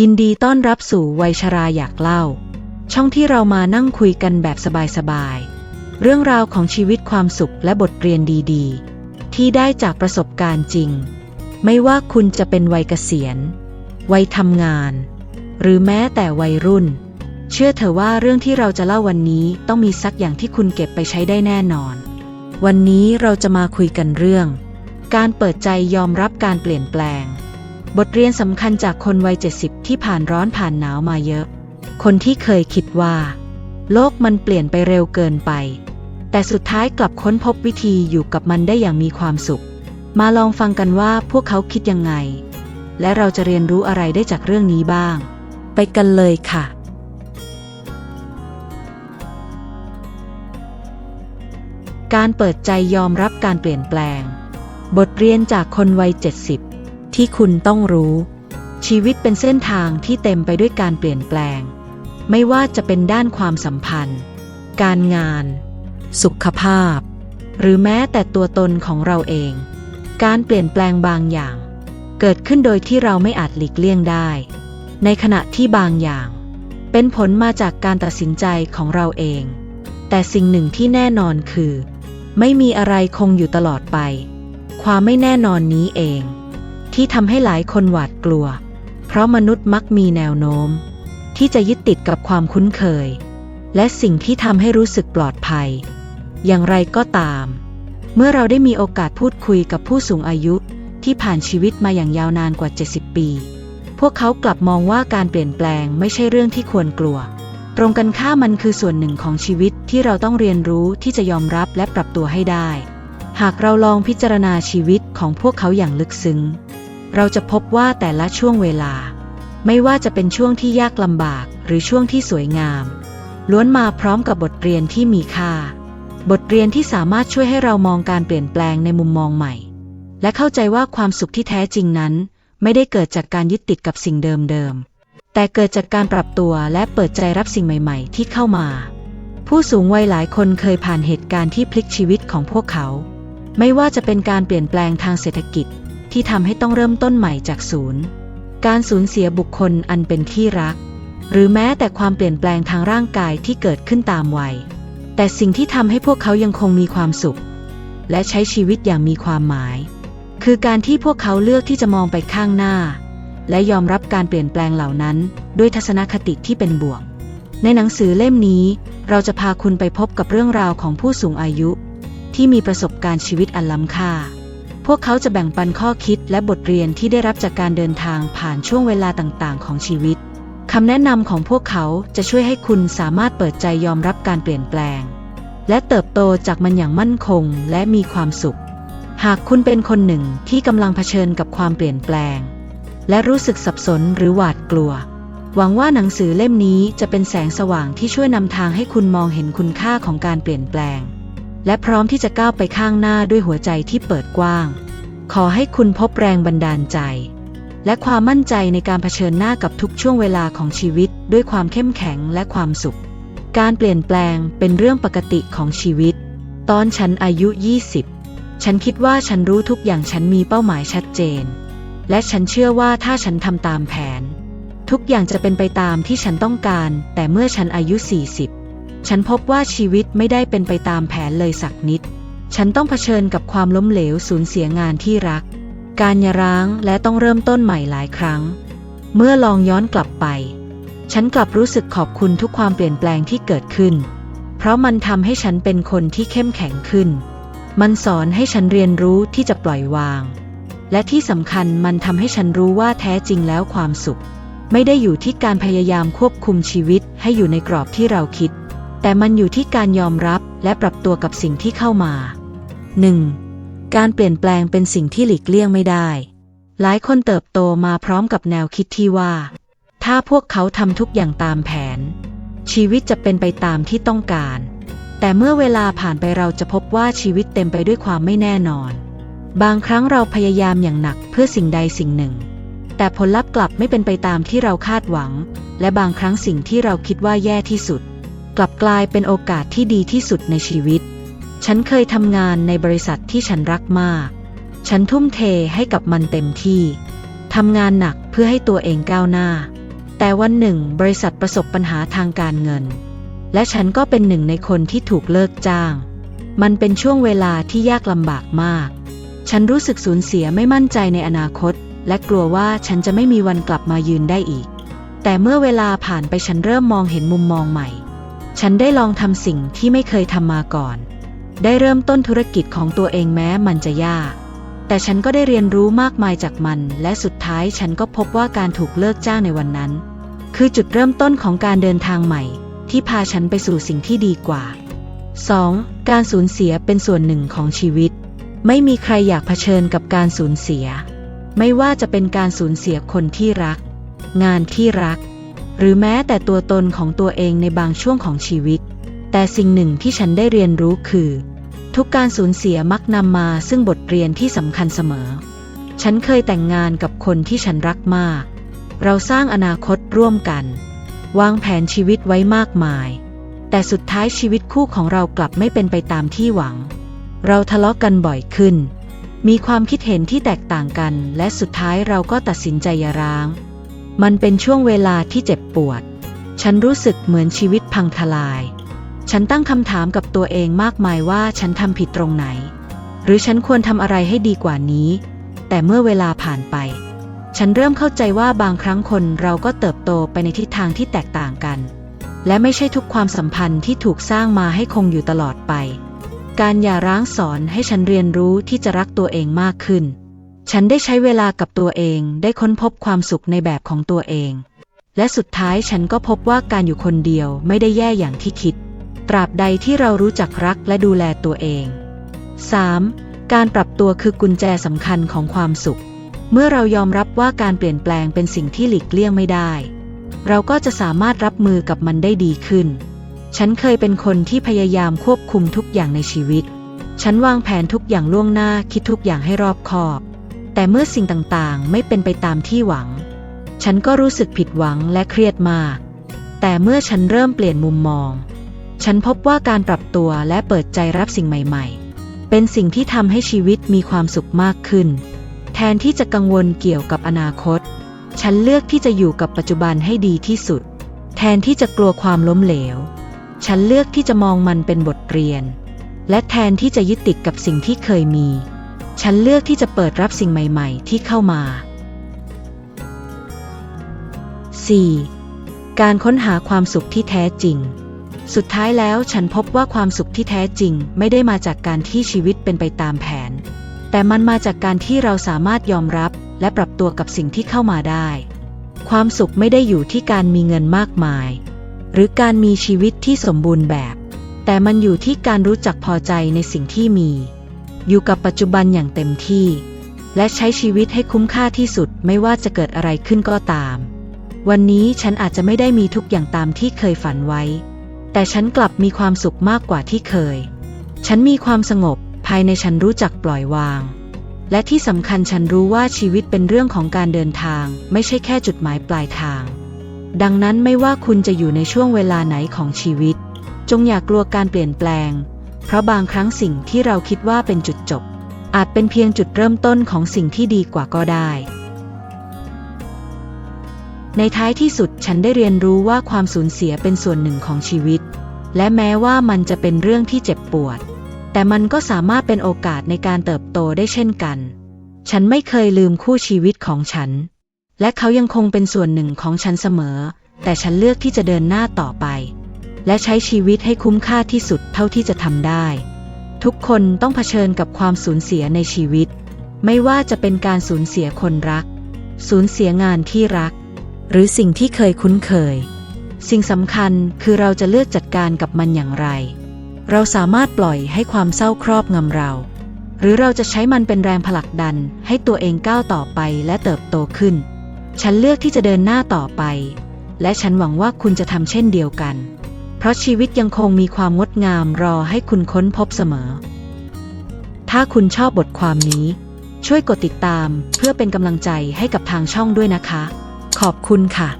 ยินดีต้อนรับสู่วัยชราอยากเล่า ช่องที่เรามานั่งคุยกันแบบสบายๆ เรื่องราวของชีวิตความสุขและบทเรียนดีๆ ที่ได้จากประสบการณ์จริง ไม่ว่าคุณจะเป็นวัยเกษียณ วัยทำงาน หรือแม้แต่วัยรุ่น เชื่อเถอะว่าเรื่องที่เราจะเล่าวันนี้ต้องมีสักอย่างที่คุณเก็บไปใช้ได้แน่นอน วันนี้เราจะมาคุยกันเรื่อง การเปิดใจยอมรับการเปลี่ยนแปลง บทเรียนสำคัญจากคนวัย 70 ที่ผ่านร้อนผ่านหนาวมาเยอะ คนที่เคยคิดว่า โลกมันเปลี่ยนไปเร็วเกินไป แต่สุดท้ายกลับค้นพบวิธีอยู่กับมันได้อย่างมีความสุข มาลองฟังกันว่าพวกเขาคิดยังไง และเราจะเรียนรู้อะไรได้จากเรื่องนี้บ้าง ไปกันเลยค่ะ การเปิดใจยอมรับการเปลี่ยนแปลง บทเรียนจากคนวัย 70 ที่คุณต้องรู้ ชีวิตเป็นเส้นทางที่เต็มไปด้วยการเปลี่ยนแปลง ไม่ว่าจะเป็นด้านความสัมพันธ์ การงาน สุขภาพ หรือแม้แต่ตัวตนของเราเอง การเปลี่ยนแปลงบางอย่าง เกิดขึ้นโดยที่เราไม่อาจหลีกเลี่ยงได้ ในขณะที่บางอย่าง เป็นผลมาจากการตัดสินใจของเราเอง แต่สิ่งหนึ่งที่แน่นอนคือ ไม่มีอะไรคงอยู่ตลอดไป ความไม่แน่นอนนี้เอง ที่ทำให้หลายคนหวาดกลัว เพราะมนุษย์มักมีแนวโน้ม ที่จะยึดติดกับความคุ้นเคย และสิ่งที่ทำให้รู้สึกปลอดภัย อย่างไรก็ตาม เมื่อเราได้มีโอกาสพูดคุยกับผู้สูงอายุที่ผ่านชีวิตมาอย่างยาวนานกว่า 70 ปี พวกเขากลับมองว่าการเปลี่ยนแปลงไม่ใช่เรื่องที่ควรกลัว ตรงกันข้ามมันคือส่วนหนึ่งของชีวิตที่เราต้องเรียนรู้ที่จะยอมรับและปรับตัวให้ได้ หากเราลองพิจารณาชีวิตของพวกเขาอย่างลึกซึ้ง เราจะพบว่าแต่ละช่วงเวลา ไม่ว่าจะเป็นช่วงที่ยากลำบากหรือช่วงที่สวยงาม ล้วนมาพร้อมกับบทเรียนที่มีค่า บทเรียนที่สามารถช่วยให้เรามองการเปลี่ยนแปลงในมุมมองใหม่ และเข้าใจว่าความสุขที่แท้จริงนั้น ไม่ได้เกิดจากการยึดติดกับสิ่งเดิมๆ แต่เกิดจากการปรับตัวและเปิดใจรับสิ่งใหม่ๆ ที่เข้ามา ผู้สูงวัยหลายคนเคยผ่านเหตุการณ์ที่พลิกชีวิตของพวกเขา ไม่ว่าจะเป็นการเปลี่ยนแปลงทางเศรษฐกิจ ที่ทำให้ต้องเริ่มต้นใหม่จากศูนย์ การสูญเสียบุคคลอันเป็นที่รัก หรือแม้แต่ความเปลี่ยนแปลงทางร่างกายที่เกิดขึ้นตามวัย แต่สิ่งที่ทำให้พวกเขายังคงมีความสุข และใช้ชีวิตอย่างมีความหมาย คือการที่พวกเขาเลือกที่จะมองไปข้างหน้า และยอมรับการเปลี่ยนแปลงเหล่านั้น ด้วยทัศนคติที่เป็นบวก ในหนังสือเล่มนี้ เราจะพาคุณไปพบกับเรื่องราวของผู้สูงอายุ ที่มีประสบการณ์ชีวิตอันล้ำค่า พวกเขาจะแบ่งปันข้อคิดและบทเรียนที่ได้รับจากการเดินทางผ่านช่วงเวลาต่างๆ ของชีวิตคำแนะนำของพวกเขาจะช่วยให้คุณสามารถเปิดใจยอมรับการเปลี่ยนแปลง และเติบโตจากมันอย่างมั่นคงและมีความสุข หากคุณเป็นคนหนึ่งที่กำลังเผชิญกับความเปลี่ยนแปลง และรู้สึกสับสนหรือหวาดกลัว หวังว่าหนังสือเล่มนี้จะเป็นแสงสว่างที่ช่วยนำทางให้คุณมองเห็นคุณค่าของการเปลี่ยนแปลง และพร้อมที่จะก้าวไปข้างหน้าด้วยหัวใจที่เปิดกว้าง ขอให้คุณพบแรงบันดาลใจ และความมั่นใจในการเผชิญหน้ากับทุกช่วงเวลาของชีวิต ด้วยความเข้มแข็งและความสุข การเปลี่ยนแปลงเป็นเรื่องปกติของชีวิต ตอนฉันอายุ 20 ฉันคิดว่าฉันรู้ทุกอย่างฉันมีเป้าหมายชัดเจน และฉันเชื่อว่าถ้าฉันทำตามแผน ทุกอย่างจะเป็นไปตามที่ฉันต้องการ แต่เมื่อฉันอายุ 40 ฉันพบว่าชีวิตไม่ได้เป็นไปตามแผนเลยสักนิด ฉันต้องเผชิญกับความล้มเหลวสูญเสียงานที่รัก การยาร้างและต้องเริ่มต้นใหม่หลายครั้ง เมื่อลองย้อนกลับไป ฉันกลับรู้สึกขอบคุณทุกความเปลี่ยนแปลงที่เกิดขึ้น เพราะมันทำให้ฉันเป็นคนที่เข้มแข็งขึ้น มันสอนให้ฉันเรียนรู้ที่จะปล่อยวาง และที่สำคัญมันทำให้ฉันรู้ว่าแท้จริงแล้วความสุข ไม่ได้อยู่ที่การพยายามควบคุมชีวิตให้อยู่ในกรอบที่เราคิด แต่มันอยู่ที่การยอมรับและปรับตัวกับสิ่งที่เข้ามา 1. การเปลี่ยนแปลงเป็นสิ่งที่หลีกเลี่ยงไม่ได้ หลายคนเติบโตมาพร้อมกับแนวคิดที่ว่า ถ้าพวกเขาทำทุกอย่างตามแผน ชีวิตจะเป็นไปตามที่ต้องการ แต่เมื่อเวลาผ่านไปเราจะพบว่าชีวิตเต็มไปด้วยความไม่แน่นอน บางครั้งเราพยายามอย่างหนักเพื่อสิ่งใดสิ่งหนึ่ง แต่ผลลัพธ์กลับไม่เป็นไปตามที่เราคาดหวัง และบางครั้งสิ่งที่เราคิดว่าแย่ที่สุด กลับกลายเป็นโอกาสที่ดีที่สุดในชีวิต ฉันเคยทำงานในบริษัทที่ฉันรักมาก ฉันทุ่มเทให้กับมันเต็มที่ ทำงานหนักเพื่อให้ตัวเองก้าวหน้า แต่วันหนึ่งบริษัทประสบปัญหาทางการเงิน และฉันก็เป็นหนึ่งในคนที่ถูกเลิกจ้าง มันเป็นช่วงเวลาที่ยากลำบากมาก ฉันรู้สึกสูญเสียไม่มั่นใจในอนาคต และกลัวว่าฉันจะไม่มีวันกลับมายืนได้อีก แต่เมื่อเวลาผ่านไปฉันเริ่มมองเห็นมุมมองใหม่ ฉันได้ลองทำสิ่งที่ไม่เคยทำมาก่อน ได้เริ่มต้นธุรกิจของตัวเองแม้มันจะยาก แต่ฉันก็ได้เรียนรู้มากมายจากมัน และสุดท้ายฉันก็พบว่าการถูกเลิกจ้างในวันนั้น คือจุดเริ่มต้นของการเดินทางใหม่ ที่พาฉันไปสู่สิ่งที่ดีกว่า 2. การสูญเสียเป็นส่วนหนึ่งของชีวิต ไม่มีใครอยากเผชิญกับการสูญเสีย ไม่ว่าจะเป็นการสูญเสียคนที่รัก งานที่รัก หรือแม้แต่ตัวตนของตัวเองในบางช่วงของชีวิต แต่สิ่งหนึ่งที่ฉันได้เรียนรู้คือ ทุกการสูญเสียมักนำมาซึ่งบทเรียนที่สำคัญเสมอ ฉันเคยแต่งงานกับคนที่ฉันรักมาก เราสร้างอนาคตร่วมกัน วางแผนชีวิตไว้มากมาย แต่สุดท้ายชีวิตคู่ของเรากลับไม่เป็นไปตามที่หวัง เราทะเลาะกันบ่อยขึ้น มีความคิดเห็นที่แตกต่างกัน และสุดท้ายเราก็ตัดสินใจหย่าร้าง มันเป็นช่วงเวลาที่เจ็บปวด ฉันรู้สึกเหมือนชีวิตพังทลาย ฉันตั้งคำถามกับตัวเองมากมายว่าฉันทำผิดตรงไหน หรือฉันควรทำอะไรให้ดีกว่านี้ แต่เมื่อเวลาผ่านไป ฉันเริ่มเข้าใจว่าบางครั้งคนเราก็เติบโตไปในทิศทางที่แตกต่างกัน และไม่ใช่ทุกความสัมพันธ์ที่ถูกสร้างมาให้คงอยู่ตลอดไป การหย่าร้างสอนให้ฉันเรียนรู้ที่จะรักตัวเองมากขึ้น ฉันได้ใช้เวลากับตัวเองได้ค้นพบความสุขในแบบของตัวเอง และสุดท้ายฉันก็พบว่าการอยู่คนเดียวไม่ได้แย่อย่างที่คิด ตราบใดที่เรารู้จักรักและดูแลตัวเอง 3. การปรับตัวคือกุญแจสำคัญของความสุข เมื่อเรายอมรับว่าการเปลี่ยนแปลงเป็นสิ่งที่หลีกเลี่ยงไม่ได้ เราก็จะสามารถรับมือกับมันได้ดีขึ้น ฉันเคยเป็นคนที่พยายามควบคุมทุกอย่างในชีวิต ฉันวางแผนทุกอย่างล่วงหน้าคิดทุกอย่างให้รอบคอบ แต่เมื่อสิ่งต่างๆ ไม่เป็นไปตามที่หวัง ฉันก็รู้สึกผิดหวังและเครียดมาก แต่เมื่อฉันเริ่มเปลี่ยนมุมมอง ฉันพบว่าการปรับตัวและเปิดใจรับสิ่งใหม่ๆ เป็นสิ่งที่ทำให้ชีวิตมีความสุขมากขึ้น แทนที่จะกังวลเกี่ยวกับอนาคต ฉันเลือกที่จะอยู่กับปัจจุบันให้ดีที่สุด แทนที่จะกลัวความล้มเหลว ฉันเลือกที่จะมองมันเป็นบทเรียน และแทนที่จะยึดติดกับสิ่งที่เคยมี ฉันเลือกที่จะเปิดรับสิ่งใหม่ ๆ ที่เข้ามา 4. การค้นหาความสุขที่แท้จริง สุดท้ายแล้วฉันพบว่าความสุขที่แท้จริง ไม่ได้มาจากการที่ชีวิตเป็นไปตามแผน แต่มันมาจากการที่เราสามารถยอมรับและปรับตัวกับสิ่งที่เข้ามาได้ ความสุขไม่ได้อยู่ที่การมีเงินมากมาย หรือการมีชีวิตที่สมบูรณ์แบบ แต่มันอยู่ที่การรู้จักพอใจในสิ่งที่มี อยู่กับปัจจุบันอย่างเต็มที่ และใช้ชีวิตให้คุ้มค่าที่สุดไม่ว่าจะเกิดอะไรขึ้นก็ตาม วันนี้ฉันอาจจะไม่ได้มีทุกอย่างตามที่เคยฝันไว้ แต่ฉันกลับมีความสุขมากกว่าที่เคย ฉันมีความสงบ ภายในฉันรู้จักปล่อยวาง และที่สำคัญฉันรู้ว่าชีวิตเป็นเรื่องของการเดินทาง ไม่ใช่แค่จุดหมายปลายทาง ดังนั้นไม่ว่าคุณจะอยู่ในช่วงเวลาไหนของชีวิต จงอย่ากลัวการเปลี่ยนแปลง เพราะบางครั้งสิ่งที่เราคิดว่าเป็นจุดจบ อาจเป็นเพียงจุดเริ่มต้นของสิ่งที่ดีกว่าก็ได้ ในท้ายที่สุดฉันได้เรียนรู้ว่าความสูญเสียเป็นส่วนหนึ่งของชีวิต และแม้ว่ามันจะเป็นเรื่องที่เจ็บปวด แต่มันก็สามารถเป็นโอกาสในการเติบโตได้เช่นกัน ฉันไม่เคยลืมคู่ชีวิตของฉัน และเขายังคงเป็นส่วนหนึ่งของฉันเสมอ แต่ฉันเลือกที่จะเดินหน้าต่อไป และใช้ชีวิตให้คุ้มค่าที่สุดเท่าที่จะทำได้ ทุกคนต้องเผชิญกับความสูญเสียในชีวิต ไม่ว่าจะเป็นการสูญเสียคนรัก สูญเสียงานที่รัก หรือสิ่งที่เคยคุ้นเคย สิ่งสำคัญคือเราจะเลือกจัดการกับมันอย่างไร เราสามารถปล่อยให้ความเศร้าครอบงำเรา หรือเราจะใช้มันเป็นแรงผลักดันให้ตัวเองก้าวต่อไปและเติบโตขึ้น ฉันเลือกที่จะเดินหน้าต่อไปและฉันหวังว่าคุณจะทำเช่นเดียวกัน ราะชีวิตยังคงมีความงดงามรอให้คุณค้นพบเสมอ ถ้าคุณชอบบทความนี้ ช่วยกดติดตามเพื่อเป็นกำลังใจให้กับทางช่องด้วยนะคะ ขอบคุณค่ะ